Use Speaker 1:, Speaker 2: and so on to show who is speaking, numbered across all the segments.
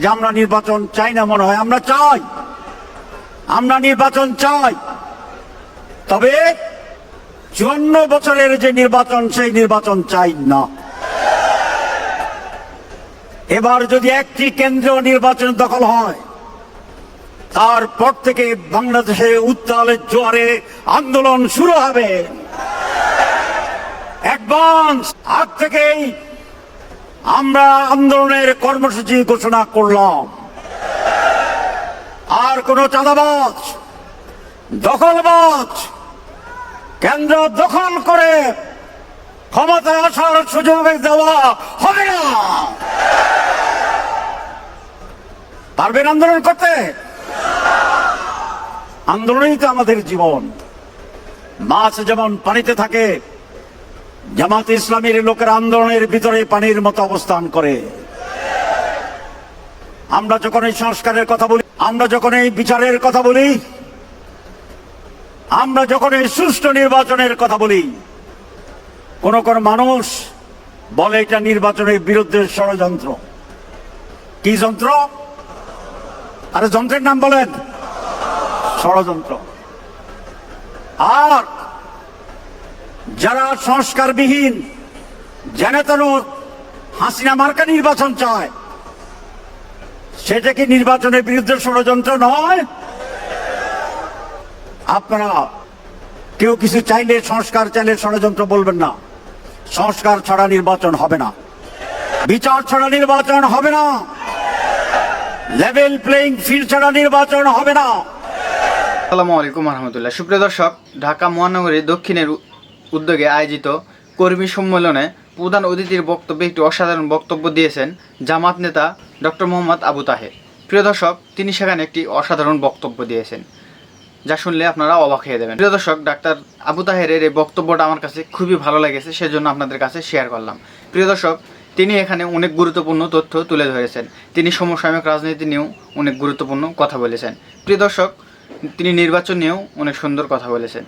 Speaker 1: যে আমরা নির্বাচন চাই না মনে হয়, আমরা চাই। আমরা নির্বাচন চাই। তবে চুয়ান্ন বছরের যে নির্বাচন, সেই নির্বাচন চাই না। এবার যদি একটি কেন্দ্রীয় নির্বাচন দখল হয়, তারপর থেকে বাংলাদেশে উত্তালের জোয়ারে আন্দোলন শুরু হবে। অ্যাডভান্স, আজ থেকেই আমরা আন্দোলনের কর্মসূচি ঘোষণা করলাম। আর কোন চাঁদাবাজ, দখলবাজ, কেন্দ্র দখল করে ক্ষমতায় আসার সুযোগ দেওয়া হবে না। পারবেন আন্দোলন করতে? আন্দোলনই তো আমাদের জীবন। মাছ যেমন পানিতে থাকে জামাত ইসলামের লোকের আন্দোলনের ভিতরে পানির মতো অবস্থান করে। আমরা যখন এই সংস্কারের কথা বলি, আমরা যখন এই বিচারের কথা বলি, আমরা যখন এই সুষ্ঠু নির্বাচনের কথা বলি, কোন কোন মানুষ বলে এটা নির্বাচনের বিরুদ্ধে ষড়যন্ত্র। কি যন্ত্র? আরে যন্ত্রের নাম বলেন। ষড়যন্ত্র। আর যারা সংস্কারবিহীন জেনে তেন হাসিনা মার্কা নির্বাচন চায়। সেটা কি নির্বাচনের বিরুদ্ধে ষড়যন্ত্র নয়? আপনারা কেউ কিছু চাইলে সংস্কার চাইলে ষড়যন্ত্র বলবেন না। সংস্কার ছাড়া নির্বাচন হবে না। বিচার ছাড়া নির্বাচন হবে না। লেভেল প্লেইং ফিল্ড ছাড়া নির্বাচন হবে না।
Speaker 2: আসসালামু আলাইকুম রহমতুল্লাহ। সুপ্রিয় দর্শক, ঢাকা মহানগরী দক্ষিণের উদ্যোগে আয়োজিত কর্মী সম্মেলনে প্রধান অতিথির বক্তব্যে একটি অসাধারণ বক্তব্য দিয়েছেন জামাত নেতা ডক্টর মোহাম্মদ আবু তাহের। প্রিয় দর্শক, তিনি সেখানে একটি অসাধারণ বক্তব্য দিয়েছেন। যা শুনলে আপনারা অবাক হয়ে দেবেন প্রিয় দর্শক, ডাক্তার আবু তাহেরের এই বক্তব্যটা আমার কাছে খুবই ভালো লেগেছে, সেজন্য আপনাদের কাছে শেয়ার করলাম। প্রিয় দর্শক, তিনি এখানে অনেক গুরুত্বপূর্ণ তথ্য তুলে ধরেছেন। তিনি সমসাময়িক রাজনীতি নিয়েও অনেক গুরুত্বপূর্ণ কথা বলেছেন। প্রিয় দর্শক, তিনি নির্বাচন নিয়েও অনেক সুন্দর কথা বলেছেন।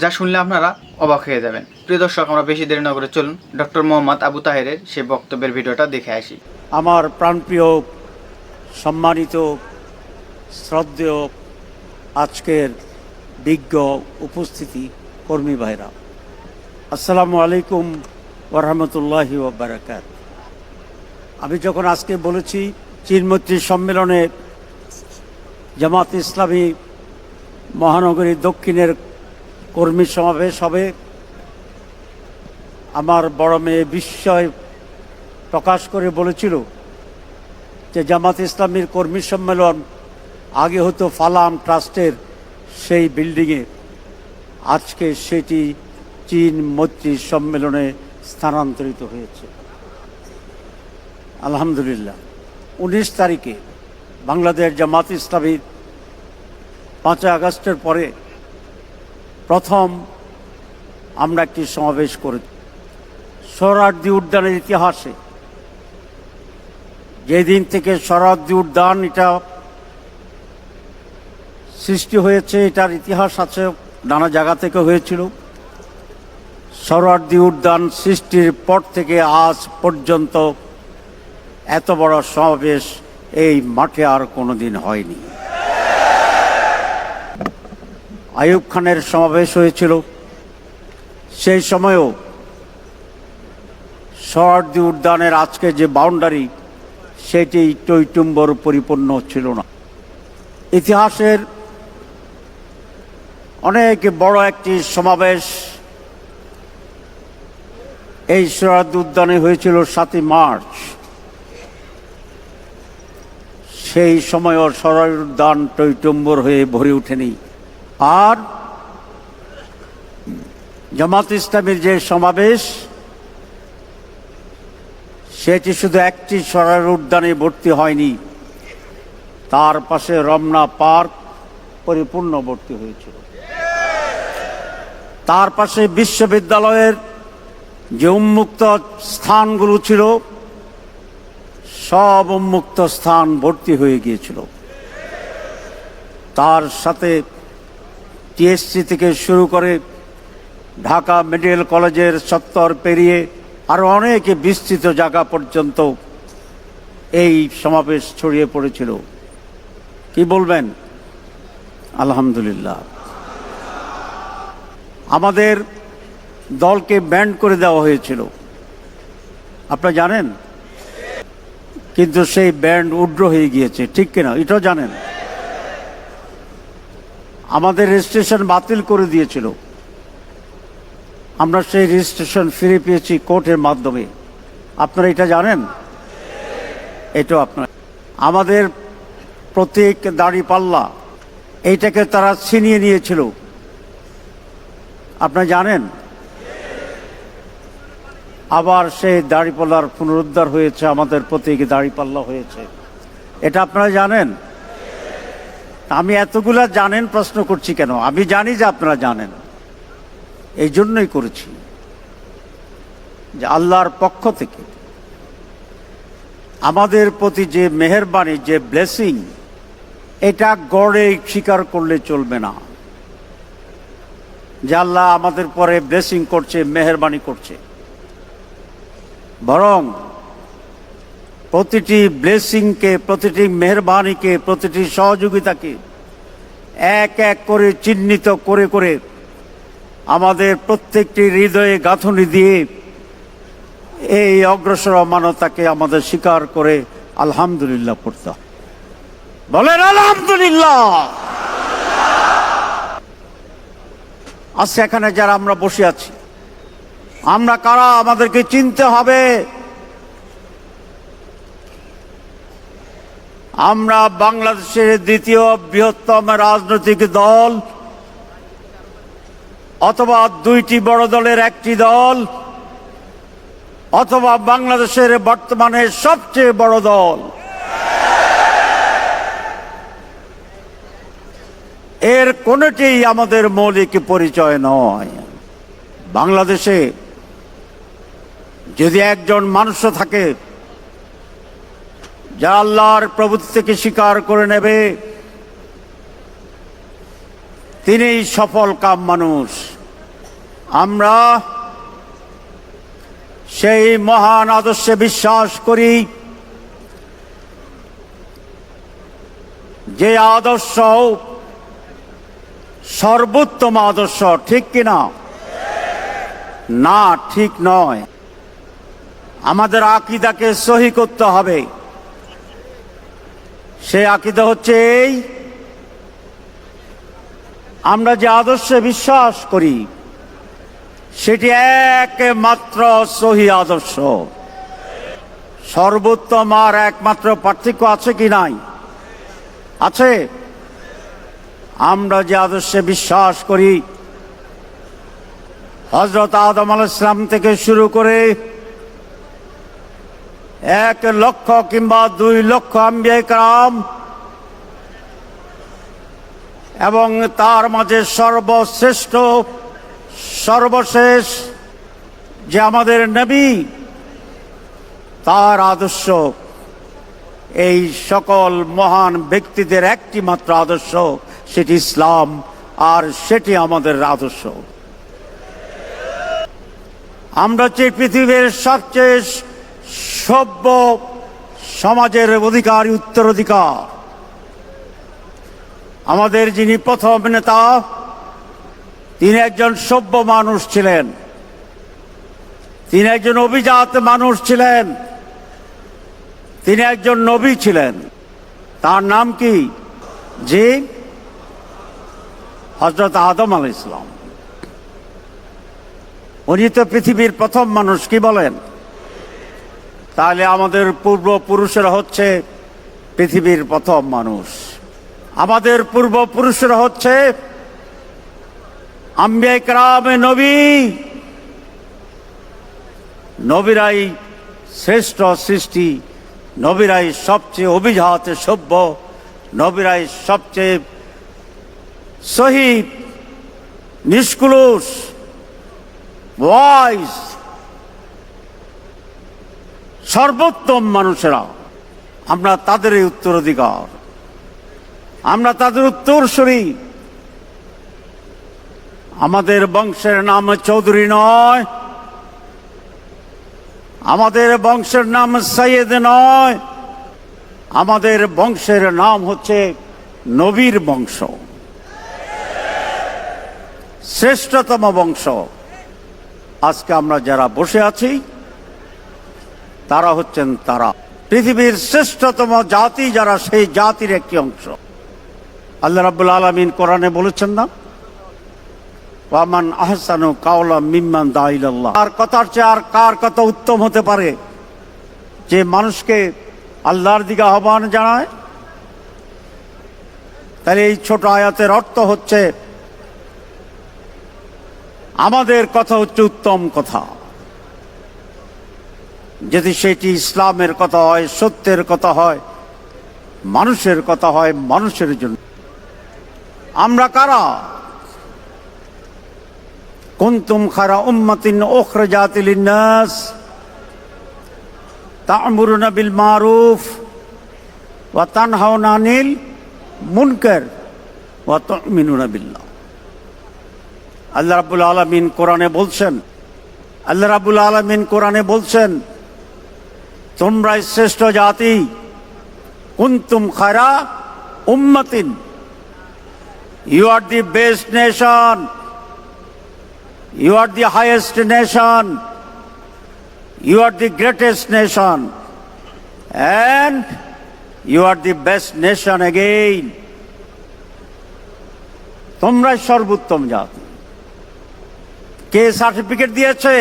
Speaker 2: যা শুনলে আপনারা অবাক হয়ে যাবেন। প্রিয় দর্শক, আমরা বেশি দেরি না করে চলুন ডক্টর মোহাম্মদ আবু তাহেরের সেই বক্তব্যের ভিডিওটা দেখে আসি।
Speaker 1: আমার প্রাণপ্রিয়, সম্মানিত, শ্রদ্ধেয়, আজকের বিজ্ঞ উপস্থিতি কর্মী ভাইরা। আসসালামু আলাইকুম ওরহামতুল্লাহি বারাকাত আমি যখন আজকে বলেছি চীনমৈত্রী সম্মেলনে জামাত ইসলামী মহানগরী দক্ষিণের কর্মী সমাবেশ হবে। আমার বড় মেয়ে বিস্ময় প্রকাশ করে বলেছিল যে জামাত ইসলামীর কর্মী সম্মেলন আগে হতো ফালাম ট্রাস্টের সেই বিল্ডিংয়ে। আজকে সেটি চীন মৈত্রী সম্মেলনে স্থানান্তরিত হয়েছে। আলহামদুলিল্লাহ, উনিশ তারিখে বাংলাদেশ জামাত ইসলামীর পাঁচই আগস্টের পরে প্রথম আমরা একটি সমাবেশ করে। সোহরার্দি উদ্যানের ইতিহাসে। যেদিন থেকে শরদ্দি উদ্যান এটা সৃষ্টি হয়েছে, এটার ইতিহাস আছে, নানা জায়গা থেকে হয়েছিল। সরোয়ার্দি উদ্যান সৃষ্টির পর থেকে আজ পর্যন্ত এত বড় সমাবেশ এই মাঠে আর কোনোদিন হয়নি। আইয়ুব খানের সমাবেশ হয়েছিল। সেই সময়েও সরদি উদ্যানের আজকে যে বাউন্ডারি সেটি টৈটুম্বর পরিপূর্ণ ছিল না। ইতিহাসের অনেক বড় একটি সমাবেশ এই সরদ উদ্যানে হয়েছিল সাতই মার্চ। সেই সময়ও সরদ উদ্যান টৈটুম্বর হয়ে ভরে ওঠেনি। আর জামাত ইসলামের যে সমাবেশ, সেটি শুধু একটি সরার উদ্যানে ভর্তি হয়নি, তার পাশে রমনা পার্ক পরিপূর্ণ ভর্তি হয়েছিল। তার পাশে বিশ্ববিদ্যালয়ের যে উন্মুক্ত স্থানগুলো ছিল, সব উন্মুক্ত স্থান ভর্তি হয়ে গিয়েছিল। তার সাথে টিএসসি থেকে শুরু করে ঢাকা মেডিকেল কলেজের চত্বর পেরিয়ে আরও অনেক বিস্তৃত জায়গা পর্যন্ত এই সমাবেশ ছড়িয়ে পড়েছিল। কি বলবেন? আলহামদুলিল্লাহ। আমাদের দলকে ব্যান্ড করে দেওয়া হয়েছিল। আপনারা জানেন? কিন্তু সেই ব্যান্ড উড্র হয়ে গিয়েছে, ঠিক কিনা? এটাও জানেন? আমাদের রেজিস্ট্রেশন বাতিল করে দিয়েছিল। আমরা সেই রেজিস্ট্রেশন ফিরে পেয়েছি কোর্টের মাধ্যমে। আপনারা এটা জানেন? এটাও আপনার। আমাদের প্রতীক দাড়ি পাল্লা, এইটাকে তারা ছিনিয়ে নিয়েছিল। আপনারা জানেন? আবার সেই দাড়িপাল্লার পুনরুদ্ধার হয়েছে, আমাদের প্রতীক দাড়িপাল্লা হয়েছে। এটা আপনারা জানেন? আমি এতগুলা জানেন প্রশ্ন করছি কেন? আমি জানি যে আপনারা জানেন। এই জন্যই করেছি। যে আল্লাহর পক্ষ থেকে আমাদের প্রতি যে মেহরবানি, যে ব্লেসিং, এটা গড়ে স্বীকার করলে চলবে না। যে আল্লাহ আমাদের পরে ব্লেসিং করছে, মেহরবানি করছে। বরং প্রতিটি ব্লেসিংকে প্রতিটি মেহরবানিকে, প্রতিটি সহযোগিতাকে এক এক করে চিহ্নিত করে করে আমাদের প্রত্যেকটি হৃদয়ে গাঁথনি দিয়ে এই অগ্রসর মানতাকে আমাদের স্বীকার করে আলহামদুলিল্লাহ পড়তে বলেন, আলহামদুলিল্লাহ! আজকে এখানে যারা আমরা বসে আছি, আমরা কারা আমাদেরকে চিনতে হবে? আমরা বাংলাদেশের দ্বিতীয় বৃহত্তম রাজনৈতিক দল অথবা দুইটি বড় দলের একটি দল অথবা বাংলাদেশের বর্তমানে সবচেয়ে বড় দল। এর কোনটি আমাদের মৌলিক পরিচয় নয়। বাংলাদেশে যদি একজন মানুষও থাকে যা আল্লাহর প্রভুত্বকে স্বীকার করে নেবে, তিনিই সফল কাম মানুষ। আমরা সেই মহান আদর্শে বিশ্বাস করি, যে আদর্শ সর্বোত্তম আদর্শ, ঠিক কিনা না, ঠিক নয়। আমাদের আকিদাকে সহি করতে হবে। সে আকিদা হচ্ছে এই, আমরা যে আদর্শে বিশ্বাস করি, সেটি একমাত্র সহি আদর্শ। সর্বোত্তম আর একমাত্র পার্থক্য আছে কি নাই? আছে। আমরা যে আদর্শে বিশ্বাস করি হজরত আদম আল ইসলাম থেকে শুরু করে এক লক্ষ কিংবা দুই লক্ষ আম্বিয়াই এবং তার মাঝে সর্বশ্রেষ্ঠ, সর্বশেষ যে আমাদের নবী, তার আদর্শ। এই সকল মহান ব্যক্তিদের একটি মাত্র আদর্শ, সেটি ইসলাম, আর সেটি আমাদের আদর্শ। আমরা যে পৃথিবীর সবচেয়ে সভ্য সমাজের অধিকার, উত্তরাধিকার। আমাদের যিনি প্রথম নেতা, তিনি একজন সভ্য মানুষ ছিলেন। তিনি একজন অভিজাত মানুষ ছিলেন। তিনি একজন নবী ছিলেন। তার নাম কি? জি হজরত আদম আল ইসলাম উনি তো পৃথিবীর প্রথম মানুষ, কি বলেন? তাহলে আমাদের পূর্বপুরুষেরা হচ্ছে পৃথিবীর প্রথম মানুষ। আমাদের পূর্বপুরুষেরা হচ্ছে আম্বিয়া কামে নবী। নবীরাই শ্রেষ্ঠ সৃষ্টি, নবীরাই সবচেয়ে অভিজাত সভ্য, নবীরাই সবচেয়ে শহীদ নিষ্কুলুষ ওয়াইস সর্বোত্তম মানুষেরা, আমরা তাদের এই উত্তরাধিকার। আমরা তাদের উত্তরসূরি। আমাদের বংশের নাম চৌধুরী নয়। আমাদের বংশের নাম সৈয়দ নয়। আমাদের বংশের নাম হচ্ছে নবীর বংশ। শ্রেষ্ঠতম বংশ। আজকে আমরা যারা বসে আছি তারা হচ্ছেন তারা। পৃথিবীর শ্রেষ্ঠতম জাতি যারা, সেই জাতির একটি অংশ। আল্লাহ রাব্বুল আলমিন কোরআনে বলেছেন না? ওয়ামান আহসানু কাওলা মিম্মান দাইলাল্লাহ আর কথার চেয়ে আর কার কথা উত্তম হতে পারে? যে মানুষকে আল্লাহর দিকে আহ্বান জানায়? তাহলে এই ছোট আয়াতের অর্থ হচ্ছে, আমাদের কথা হচ্ছে উত্তম কথা। যদি সেটি ইসলামের কথা হয়, সত্যের কথা হয়, মানুষের কথা হয়, মানুষের জন্য। আমরা কারা? কুনতুম খারা উম্মাতিন উখরাজাত লিন-নাস তা'মুরুনা বিল মারুফ ওয়া তানহাউনা আনিল মুনকার ওয়া তু'মিনুনা বিল্লাহ। আল্লাহ রাব্বুল আলামিন কোরআনে বলছেন, আল্লাহ রাব্বুল আলামিন কোরআনে বলছেন তোমরাই শ্রেষ্ঠ জাতি। কুনতুম খারা উম্মাতিন। You are the best nation you are the highest nation you are the greatest nation and you are the best nation again তোমরাই সর্বোত্তম জাতি। কে সার্টিফিকেট দিয়েছে?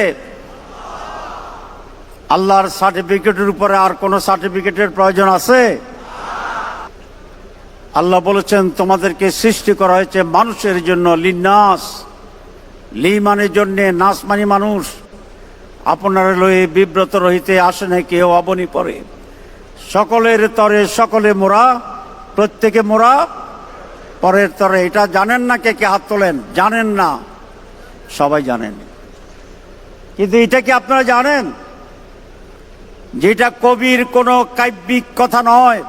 Speaker 1: আল্লাহর সার্টিফিকেটের উপরে আর কোনো সার্টিফিকেটের প্রয়োজন আছে? আল্লাহ বলেছেন, তোমাদেরকে সৃষ্টি করা হয়েছে মানুষের জন্য লিনাস লি মানে জন্যে নাস মানে মানুষ। আপনারা লয়ে বিব্রত রহিতে আসে না কেউ, অবনি পরে। সকলের তরে সকলে মোরা, প্রত্যেকে মোরা। পরের তরে এটা জানেন না কে কে হাত তোলেন? জানেন না। সবাই জানেন। কিন্তু এটা কি আপনারা জানেন? যেটা কবির কোনো কাব্যিক কথা নয়,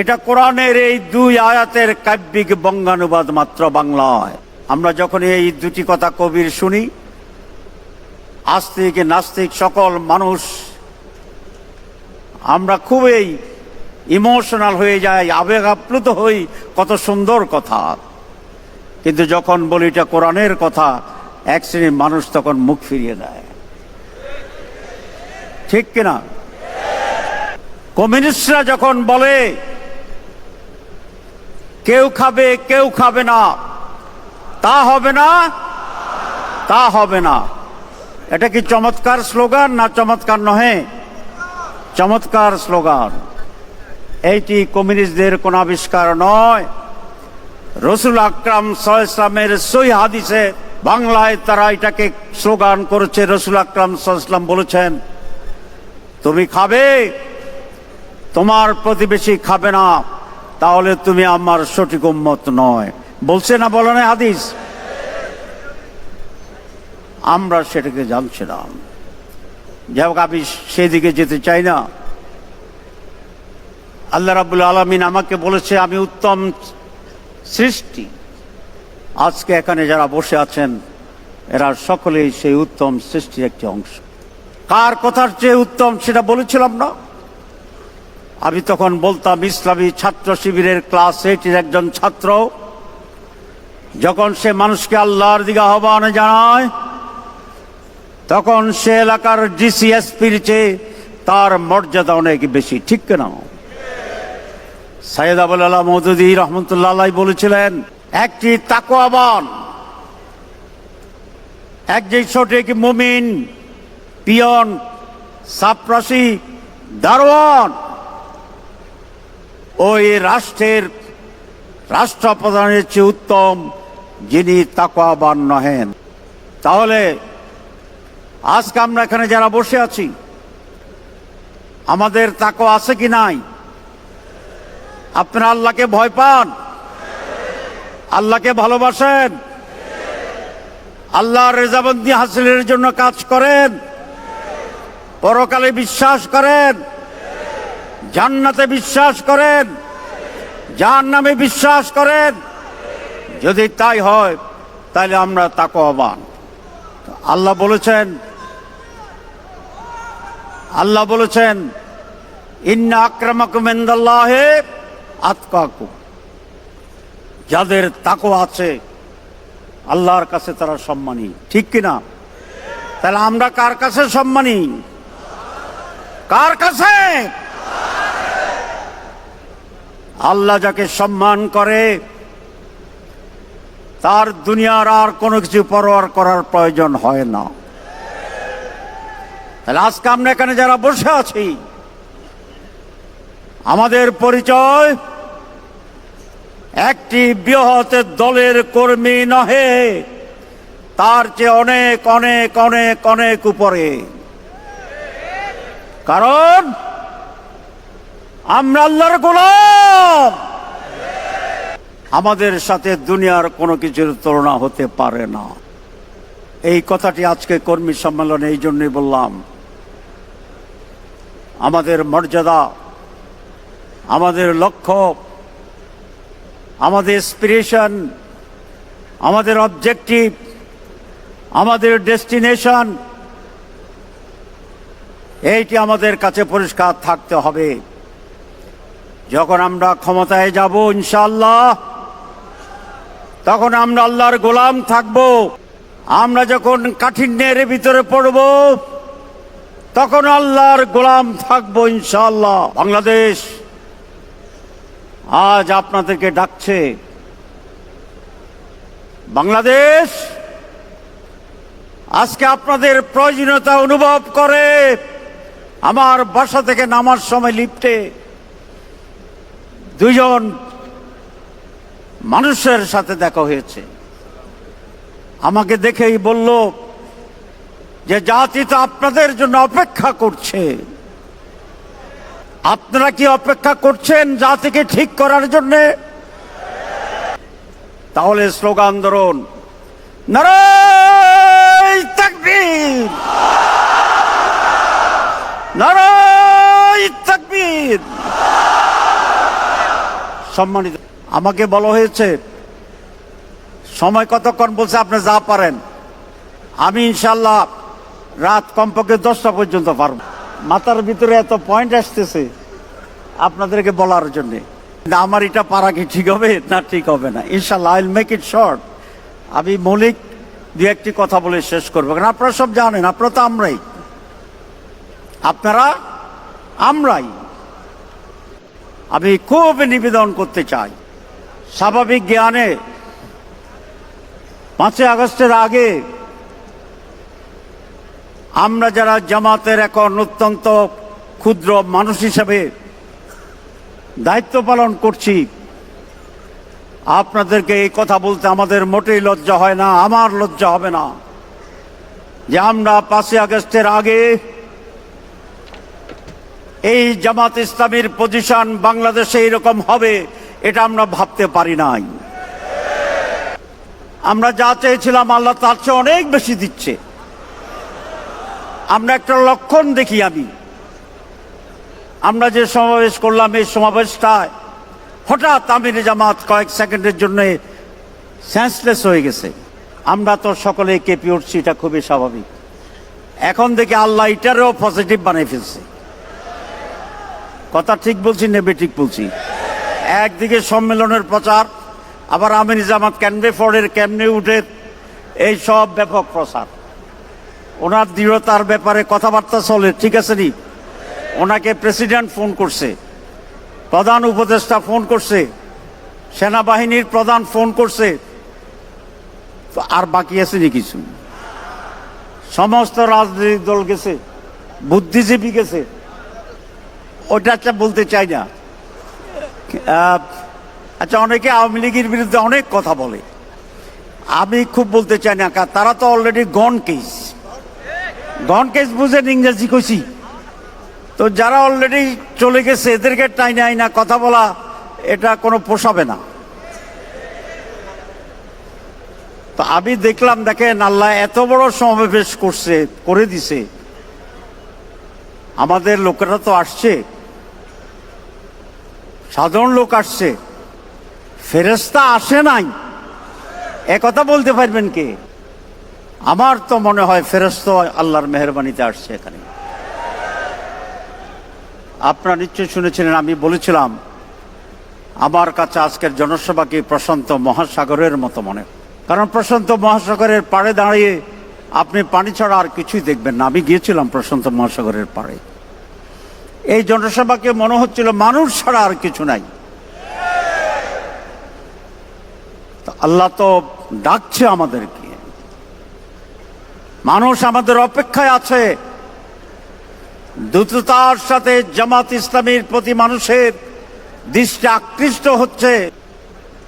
Speaker 1: এটা কোরআনের এই দুই আয়াতের কাব্যিক বঙ্গানুবাদ মাত্র বাংলায়। আমরা যখন এই দুটি কথা কবির শুনি, আস্তিক, নাস্তিক সকল মানুষ, আমরা খুবই ইমোশনাল হয়ে যাই আবেগ আপ্লুত হই, কত সুন্দর কথা। কিন্তু যখন বলি এটা কোরআনের কথা, এক শ্রেণির মানুষ তখন মুখ ফিরিয়ে দেয়। ঠিক কিনা? কমিউনিস্টরা যখন বলে, কেউ খাবে কেউ খাবে না। তা হবে না, তা হবে না। এটা কি চমৎকার স্লোগান না চমৎকার নহে? চমৎকার স্লোগান। এইটি কমিউনিস্টদের কোন আবিষ্কার নয়। রসুল আকরাম ইসলামের সই হাদিসে বাংলায় তারা এটাকে স্লোগান করেছে। রসুল আকরাম ইসলাম বলেছেন তুমি খাবে? তোমার প্রতিবেশী খাবে না। তাহলে তুমি আমার সঠিক উম্মত নয়। বলছে না বলো না হাদিস? আমরা সেটাকে জানছিলাম। যাই আমি সেদিকে যেতে চাই না। আল্লাহ রাবুল আলমিন আমাকে বলেছে, আমি উত্তম সৃষ্টি। আজকে এখানে যারা বসে আছেন, এরা সকলেই সেই উত্তম সৃষ্টির একটি অংশ। কার কথার চেয়ে উত্তম সেটা বলেছিলাম না? আমি তখন বলতাম, ইসলামী ছাত্র শিবিরের ক্লাস এইটির একজন ছাত্র যখন সে মানুষকে আল্লাহর দিকে আহ্বানে জানায়, তখন সে এলাকার ডিসিএসপির চেয়ে তার মর্যাদা অনেক বেশি। ঠিক কেনা? সাইদ আবুল আল্লাহ মৌদুদি রহমতুল্লাহ বলেছিলেন, একটি তাকোয়াবান এক যে ছোট মুমিন পিয়ন সাপ্রাসি দারোয়ান। ওই রাষ্ট্রের রাষ্ট্রপ্রধানের চেয়ে উত্তম, যিনি তাকোয়াবান নহেন। তাহলে আজকে আমরা এখানে যারা বসে আছি, আমাদের তাকো আছে কি নাই? আপনারা আল্লাহকে ভয় পান? আল্লাহকে ভালোবাসেন? আল্লাহর রেজাবন্দি হাসিলের জন্য কাজ করেন? পরকালে বিশ্বাস করেন। জান্নাতে বিশ্বাস করেন। জাহান্নামে বিশ্বাস করেন। যদি তাই হয় তাহলে আমরা তাকওয়াবান। আল্লাহ বলেছেন আল্লাহ বলেছেন, ইন্না আক্রমকুমেন্দাল্লাহে আতকাকু যাদের তাকো আছে, আল্লাহর কাছে তারা সম্মানী। ঠিক কিনা? তাহলে আমরা কার কাছে সম্মানী? কার কাছে? আল্লাহ যাকে সম্মান করে, তার দুনিয়ার আর কোনো কিছু পরোয়ার করার প্রয়োজন হয় না। তাহলে আজকে আমরা এখানে যারা বসে আছি, আমাদের পরিচয় একটি বৃহৎ দলের কর্মী নহে, তার চেয়ে অনেক অনেক অনেক অনেক উপরে। কারণ আমরা আল্লাহর গোলাম। আমাদের সাথে দুনিয়ার কোনো কিছুর তুলনা হতে পারে না। এই কথাটি আজকে কর্মী সম্মেলনে এই জন্যই বললাম। আমাদের মর্যাদা, আমাদের লক্ষ্য, আমাদের স্পিরেশন আমাদের অবজেক্টিভ আমাদের ডেস্টিনেশন এইটি আমাদের কাছে পরিষ্কার থাকতে হবে। যখন আমরা ক্ষমতায় যাব ইনশাল্লাহ তখন আমরা আল্লাহর গোলাম থাকব। আমরা যখন কাঠিন্যের ভিতরে পড়ব, তখন আল্লাহর গোলাম থাকব ইনশাল্লাহ বাংলাদেশ আজ আপনাদেরকে ডাকছে, বাংলাদেশ আজকে আপনাদের প্রয়োজনীয়তা অনুভব করে। আমার বাসা থেকে নামার সময় লিফটে দুজন মানুষের সাথে দেখা হয়েছে। আমাকে দেখেই বলল যে জাতি তো আপনাদের জন্য অপেক্ষা করছে। আপনারা কি অপেক্ষা করছেন জাতিকে ঠিক করার জন্যে? তাহলে স্লোগান ধরুন নারাই তাকবীর! তাকবীর। সম্মানিত, আমাকে বলা হয়েছে, সময় কতক্ষণ বলছে আপনি যা পারেন। আমি ইনশাল্লাহ রাত কমপক্ষে দশটা পর্যন্ত পারব। মাথার ভিতরে এত পয়েন্ট আসতেছে আপনাদেরকে বলার জন্যে। আমার এটা পারা কি ঠিক হবে? না, ঠিক হবে না। ইনশাল্লাহ আইল মেক ইট শর্ট আমি মৌলিক দু একটি কথা বলে শেষ করব। কারণ আপনারা সব জানেন, আপনারা তো আমরাই। আপনারা, আমরাই আমি খুব নিবেদন করতে চাই। স্বাভাবিক জ্ঞানে পাঁচই আগস্টের আগে আমরা যারা জামাতের এখন অত্যন্ত ক্ষুদ্র মানুষ হিসেবে দায়িত্ব পালন করছি, আপনাদেরকে এই কথা বলতে আমাদের মোটেই লজ্জা হয় না, আমার লজ্জা হবে না যে আমরা পাঁচই আগস্টের আগে এই জামাত ইসলামীর পজিশন বাংলাদেশে এরকম হবে, এটা আমরা ভাবতে পারি নাই। আমরা যা চেয়েছিলাম আল্লাহ তার চেয়ে অনেক বেশি দিচ্ছে। আমরা একটা লক্ষণ দেখি আমি। আমরা যে সমাবেশ করলাম, এই সমাবেশটায় হঠাৎ আমির জামাত কয়েক সেকেন্ডের জন্য সেন্সলেস হয়ে গেছে। আমরা তো সকলে কেঁপে উঠছি এটা খুবই স্বাভাবিক। এখন দেখি আল্লাহ এটারও পজিটিভ বানিয়ে ফেলছে। কথা ঠিক বলছি, নেবে ঠিক বলছি। একদিকে সম্মেলনের প্রচার, আবার আমির জামাত ক্যানবে ফোর্ডের ক্যামনে উঠে এই সব ব্যাপক প্রচার। ওনার দৃঢ়তার ব্যাপারে কথাবার্তা চলে, ঠিক আছে নি? ওনাকে প্রেসিডেন্ট ফোন করছে, প্রধান উপদেষ্টা ফোন করছে, সেনাবাহিনীর প্রধান ফোন করছে, আর বাকি আছে নি কিছু? সমস্ত রাজনৈতিক দল গেছে, বুদ্ধিজীবী গেছে। ওটা আচ্ছা বলতে চাই না। আচ্ছা অনেকে আওয়ামী লীগের বিরুদ্ধে অনেক কথা বলে। আমি খুব বলতে চাই না, কারণ তারা তো already gone case gone case বুঝেন ইংরেজি কইছি। তো যারা অলরেডি চলে গেছে, এদেরকে টাই নাই না কথা বলা, এটা কোনো পোষাবে না। তো আমি দেখলাম, দেখেন, আল্লাহ এত বড় সমাবেশ করছে, করে দিছে। আমাদের লোকেরা তো আসছে। সাধারণ লোক আসছে। ফেরেস্তা আসে নাই। এ কথা বলতে পারবেন কে? আমার তো মনে হয় ফেরস্ত আল্লাহর মেহরবানিতে আসছে এখানে। আপনারা নিশ্চয়ই শুনেছিলেন, আমি বলেছিলাম, আমার কাছে আজকের জনসভাকে প্রশান্ত মহাসাগরের মতো মনে। কারণ প্রশান্ত মহাসাগরের পাড়ে দাঁড়িয়ে আপনি পানি ছাড়া আর কিছুই দেখবেন না। আমি গিয়েছিলাম প্রশান্ত মহাসাগরের পাড়ে। এই জনসভাকে মনে হচ্ছিল মানুষ ছাড়া আর কিছু নাই। আল্লাহ তো ডাকছে আমাদেরকে। মানুষ আমাদের অপেক্ষায় আছে। দ্রুততার সাথে জামাত ইসলামীর প্রতি মানুষের দৃষ্টি আকৃষ্ট হচ্ছে।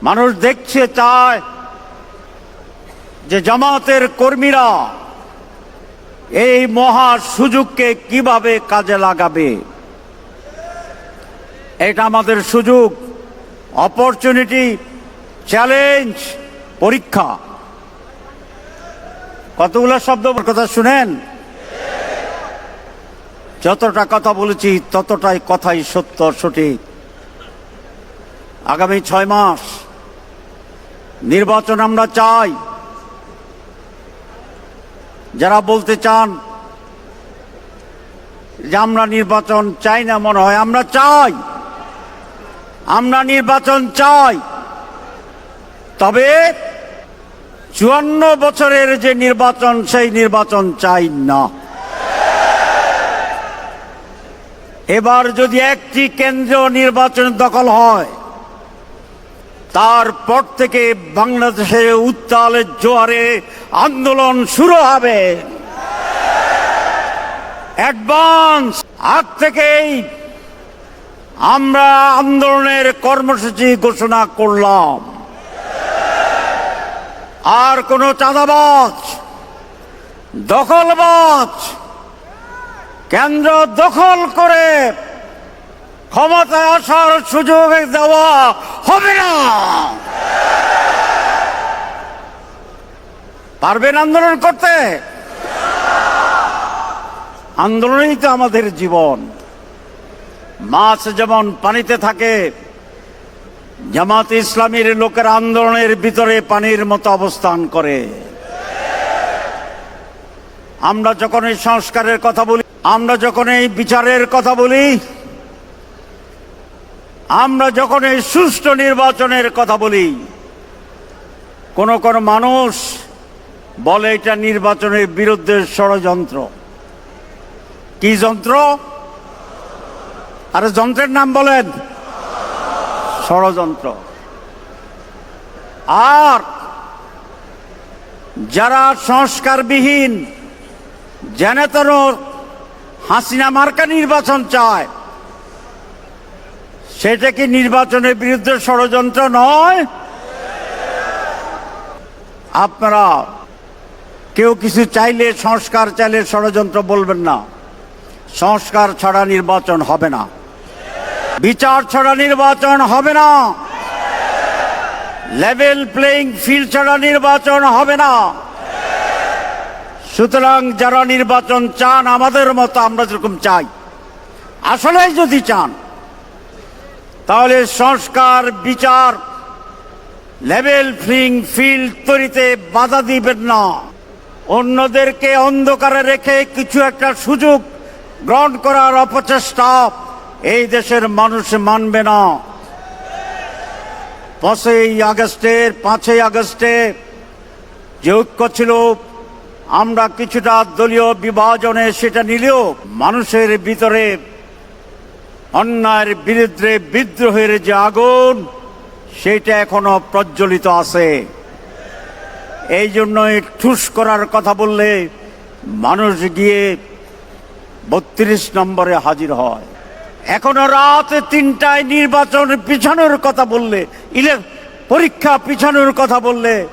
Speaker 1: মানুষ দেখছে, চায় যে জামাতের কর্মীরা এই মহা সুযোগকে কীভাবে কাজে লাগাবে। এটা আমাদের সুযোগ অপরচুনিটি চ্যালেঞ্জ পরীক্ষা। কতগুলো শব্দ কথা শুনেন? যতটা কথা বলেছি, ততটাই কথাই সত্য সঠিক। আগামী ছয় মাস নির্বাচন আমরা চাই। যারা বলতে চান যে আমরা নির্বাচন চাই না মনে হয়, আমরা চাই। আমরা নির্বাচন চাই। তবে চুয়ান্ন বছরের যে নির্বাচন, সেই নির্বাচন চাই না। এবার যদি একটি কেন্দ্র নির্বাচন দখল হয়, তারপর থেকে বাংলাদেশে উত্তালের জোয়ারে আন্দোলন শুরু হবে। অ্যাডভান্স, আগ থেকেই আমরা আন্দোলনের কর্মসূচি ঘোষণা করলাম। আর কোন চাঁদাবাজ, দখলবাজ, কেন্দ্র দখল করে ক্ষমতায় আসার সুযোগ দেওয়া হবে না। পারবেন আন্দোলন করতে? আন্দোলনই তো আমাদের জীবন। মাছ যেমন পানিতে থাকে, জামাত ইসলামীর লোকের আন্দোলনের ভিতরে পানির মতো অবস্থান করে। আমরা যখন এই সংস্কারের কথা বলি, আমরা যখন এই বিচারের কথা বলি, আমরা যখন এই সুষ্ঠু নির্বাচনের কথা বলি, কোন কোন মানুষ বলে এটা নির্বাচনের বিরুদ্ধে ষড়যন্ত্র। কি যন্ত্র? আরে যন্ত্রের নাম বলেন। ষড়যন্ত্র। আর যারা সংস্কারবিহীন জেনেতন হাসিনা মার্কা নির্বাচন চায়। সেটা কি নির্বাচনের বিরুদ্ধে ষড়যন্ত্র নয়? আপনারা কেউ কিছু চাইলে, সংস্কার চাইলে ষড়যন্ত্র বলবেন না। সংস্কার ছাড়া নির্বাচন হবে না। বিচার ছাড়া নির্বাচন হবে না। লেভেল প্লেইং ফিল্ড ছাড়া নির্বাচন হবে না। সুতরাং যারা নির্বাচন চান, আমাদের মতো আমরা যেরকম চাই আসলে যদি চান, তাহলে সংস্কার, বিচার লেভেল ফ্লিং ফিল্ড তৈরিতে বাধা দিবেন না। অন্যদেরকে অন্ধকারে রেখে কিছু একটা সুযোগ গ্রহণ করার অপচেষ্টা এই দেশের মানুষ মানবে না। পাঁচই আগস্টের, পাঁচই আগস্টে যে ঐক্য ছিল, আমরা কিছুটা দলীয় বিভাজনে সেটা নিলেও মানুষের ভিতরে অন্যায়ের বিরুদ্ধে বিদ্রোহের যে আগুন, সেটা এখনও প্রজ্বলিত আছে। এই জন্যই ঠুস করার কথা বললে মানুষ গিয়ে বত্রিশ নম্বরে হাজির হয়। এখনও রাত তিনটায় নির্বাচন পিছানোর কথা বললে, ইলে পরীক্ষা পিছানোর কথা বললে,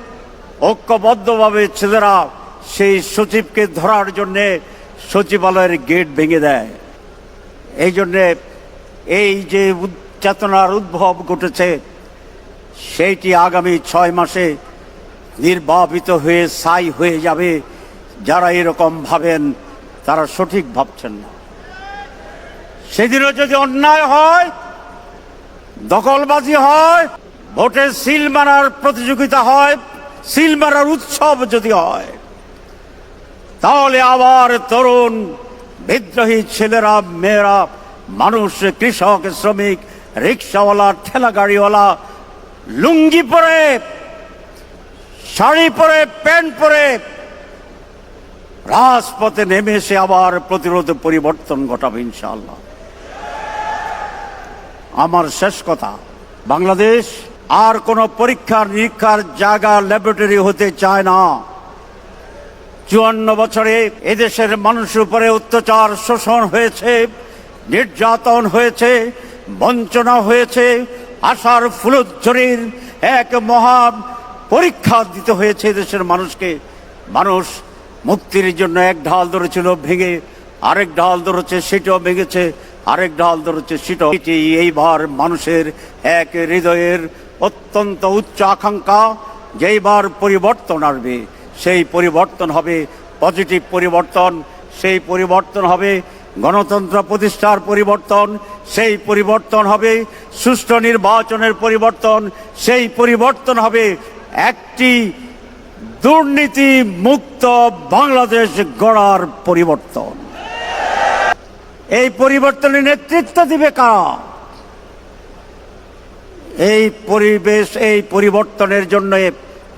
Speaker 1: ঐক্যবদ্ধভাবে ছেলেরা সেই সচিবকে ধরার জন্যে সচিবালয়ের গেট ভেঙে দেয়। এই জন্যে এই যে চেতনার উদ্ভব ঘটেছে, সেইটি আগামী ছয় মাসে নির্বাপিত হয়ে সাই হয়ে যাবে। যারা এরকম ভাবেন, তারা সঠিক ভাবছেন না। সেদিনও যদি অন্যায় হয়, দখলবাজি হয় ভোটে সিল মারার প্রতিযোগিতা হয়, সিল মারার উৎসব যদি হয়, তাহলে আবার তরুণ, বিদ্রোহী ছেলেরা, মেয়েরা, মানুষ, কৃষক, শ্রমিক, রিক্সাওয়ালা ঠেলা গাড়িওয়ালা লুঙ্গি পরে, শাড়ি পরে, প্যান্ট পরে, রাজপথে নেমে এসে আবার প্রতিরোধ পরিবর্তন ঘটাবে ইনশাআল্লাহ। আমার শেষ কথা, বাংলাদেশ আর কোনো পরীক্ষা নিরীক্ষার জায়গা ল্যাবরেটরি হতে চায় না। চুয়ান্ন বছরে এদেশের মানুষের উপরে অত্যাচার শোষণ হয়েছে, নির্যাতন হয়েছে, বঞ্চনা হয়েছে, আশার ফুলোজ্জরির এক মহা পরীক্ষা দিতে হয়েছে দেশের মানুষকে। মানুষ মুক্তির জন্য এক ঢাল ধরেছিল, ভেঙে আরেক ঢাল ধরেছে, সেটাও ভেঙেছে। আরেক ঢাল ধরেছে এটি এইবার মানুষের এক হৃদয়ের অত্যন্ত উচ্চ আকাঙ্ক্ষা, যেইবার পরিবর্তন আসবে, সেই পরিবর্তন হবে পজিটিভ পরিবর্তন, সেই পরিবর্তন হবে গণতন্ত্র প্রতিষ্ঠার পরিবর্তন, সেই পরিবর্তন হবে সুষ্ঠু নির্বাচনের পরিবর্তন, সেই পরিবর্তন হবে একটি দুর্নীতি মুক্ত বাংলাদেশ গড়ার পরিবর্তন। এই পরিবর্তনের নেতৃত্ব দিবে কারা? এই পরিবেশ, এই পরিবর্তনের জন্য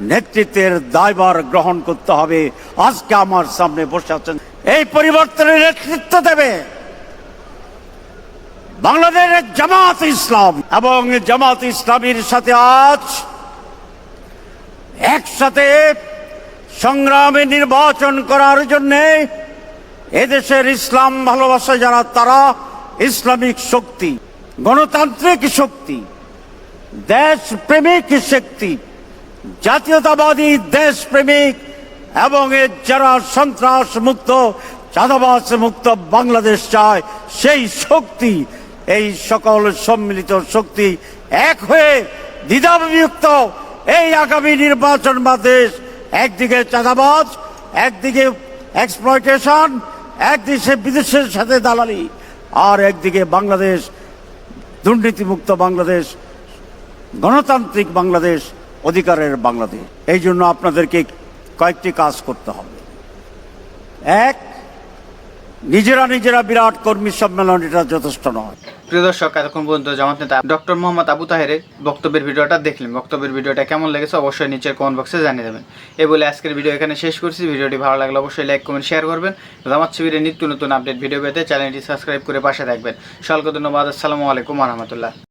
Speaker 1: নেতৃত্বের দায়ভার গ্রহণ করতে হবে। আজকে আমার সামনে বসে আছেন। এই পরিবর্তনের নেতৃত্ব দেবে বাংলাদেশের জামাত ইসলাম এবং জামাত ইসলামীর সাথে আজ একসাথে সংগ্রামে নির্বাচন করার জন্যে এদেশের ইসলাম ভালোবাসা যারা, তারা ইসলামিক শক্তি, গণতান্ত্রিক শক্তি দেশ প্রেমিক শক্তি, জাতীয়তাবাদী দেশ প্রেমিক এবং এর যারা সন্ত্রাস মুক্ত চাঁদাবাস মুক্ত বাংলাদেশ চায়, সেই শক্তি, এই সকল সম্মিলিত শক্তি এক হয়ে দ্বিধাবিভক্ত এই আগামী নির্বাচন বাদেশ। একদিকে চাঁদাবাজ, একদিকে এক্সপ্লয়টেশন একদিকে বিদেশের সাথে দালালি, আর একদিকে বাংলাদেশ, দুর্নীতিমুক্ত বাংলাদেশ, গণতান্ত্রিক বাংলাদেশ, অধিকারের বাংলাদেশ। এই জন্য আপনাদেরকে কয়েকটি কাজ করতে হবে। এক, নিজেরা নিজেরা বিরাট কর্মী সম্মেলন, এটা যথেষ্ট নয়।
Speaker 2: প্রিয় দর্শক, এতক্ষণ পর্যন্ত জামাত নেতা ডক্টর মোহাম্মদ আবু তাহেরের বক্তব্যের ভিডিওটা দেখলেন। বক্তব্যের ভিডিওটা কেমন লেগেছে অবশ্যই নিচের কমেন্ট বক্সে জানিয়ে দেবেন। এ বলে আজকের ভিডিও এখানে শেষ করছি। ভিডিওটি ভালো লাগলে অবশ্যই লাইক কমেন্ট শেয়ার করবেন। জামাত শিবিরের নিত্য নতুন আপডেট ভিডিও পেতে চ্যানেলটি সাবস্ক্রাইব করে পাশে থাকবেন। সকলকে ধন্যবাদ। আসসালামু আলাইকুম রহমতুল্লাহ।